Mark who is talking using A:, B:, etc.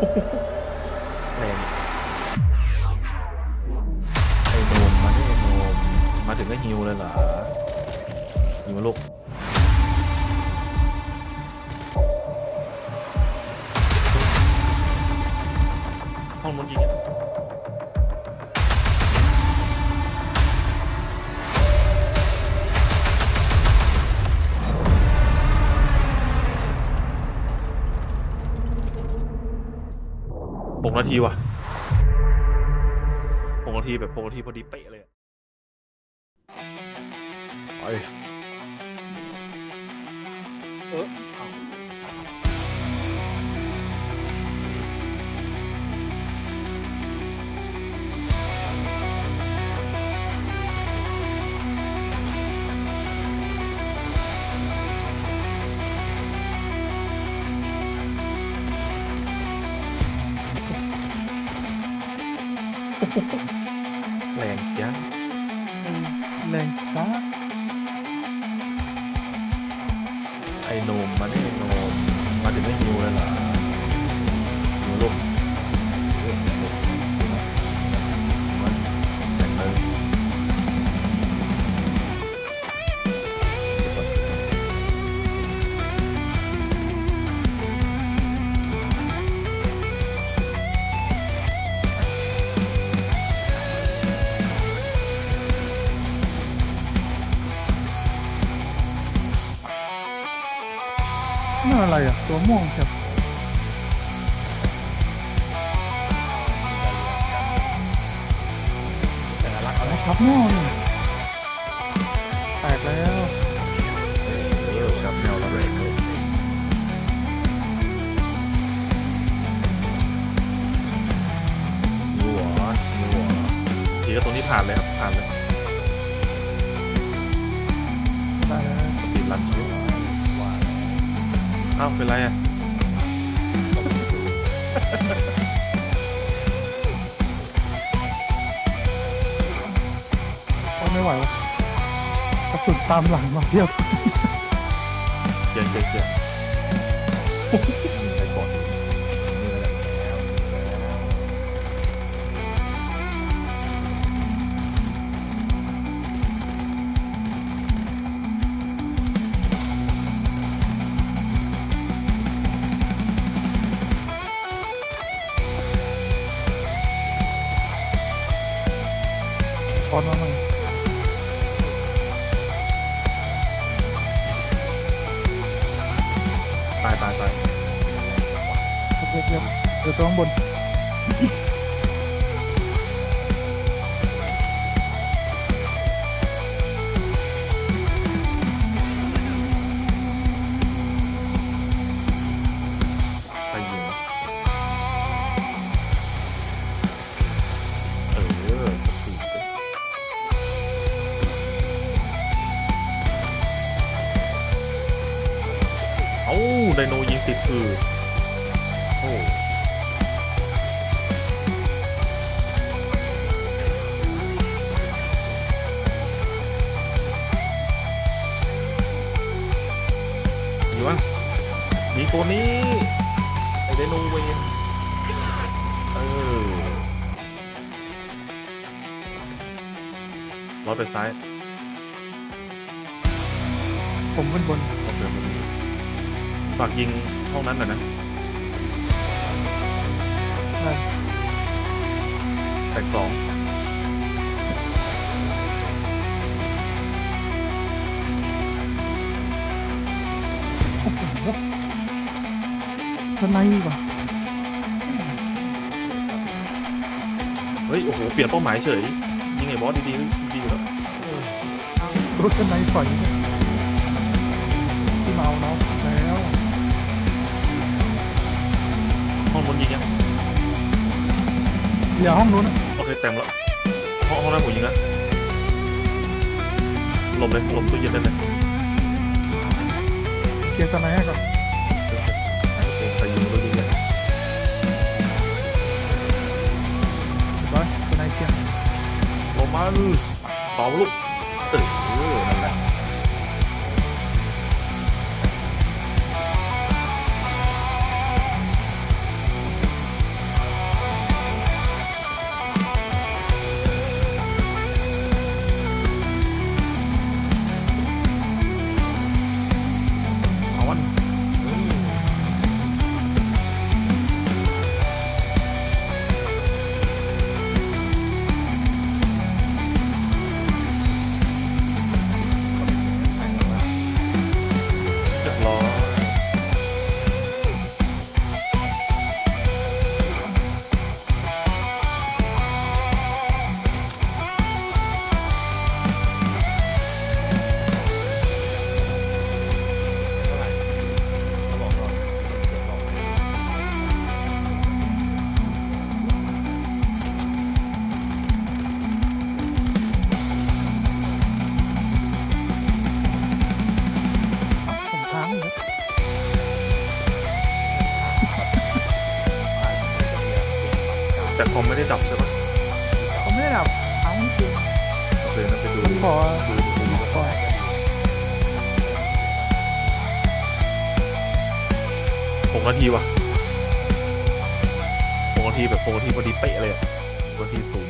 A: ไอ้โนมมาที่ไอ้โนมมาถึงก็ฮิวเลยเหรอฮิวมาลูกห้องนู้นยิง กนาทีว่ะหกนาทีแบบหกนาทีพอดีเป๊ะเลยอะไป
B: เออ
A: แรงจัง
B: แรงช้า
A: ไอ้หนมมาเนี่ยไอ้หนมมาถึงไม่ฮิวเลยเหรอฮิวลูก น่า
B: อะไรอะ ตัวม่วงจับ
A: แต่ละรัก
B: อะไรครับม่วงนี่แตกแล้ว
A: เออชับแนวระเบิดเลยฮิวเหรอฮิวเหรอทีก็ตรงนี้ผ่านเลยครับผ่านเลย
B: ได้แล้ว
A: สปีดรันชีวิต อ้าวเป็นไรอะ
B: โอ้ไม่ไหววะกระสุนตามหลังมาเพียบ
A: เกียร์เกียร์เกียร์
B: ตอนมาใหม่
A: ตายตายตาย
B: เรียบเรียบเดี๋ยวตัวข้างบน
A: ดโนยิงติดคือโอ้อยู่วะยิงตัวนี้ ไอ้ไดโนเวนเออร้อยไปซ้าย
B: ผมขึ้นบน
A: โอเคมัน ฝากยิงห้องนั้นหน่อยนะ
B: ได้
A: แตกสอง
B: โอ้โหทนายว่ะ
A: เฮ้ย โอ้โห เปลี่ยนเป้าหมายเฉย ยิงไอ้บอสดีๆดีอยู่แล้ว
B: รถทนายสอยที่มาเอาน้
A: ยิงยัง
B: เหลือห้องนู้นนะ
A: โอเคเต็มแล้วห้องห้องนั้นผมยิงแล้วหลบเลยหลบตู้เย็นได้เลย
B: เคลียร์ทนให้ก่อน
A: ใครยิงตู้เย็น
B: ไว้ทนายเคลียร์
A: ลงมาเป่าลูก แต่คอมไม่ได้ดับใช่ปะ
B: ผมไม่ได้ดับค้างจริง
A: โอเคนั่นไปดู
B: ผมขอ
A: ดูดูดู
B: ก่อน
A: หกนาทีวะหกนาทีแบบหกนาทีพอดีเป๊ะเลยอะหกนาทีศูนย์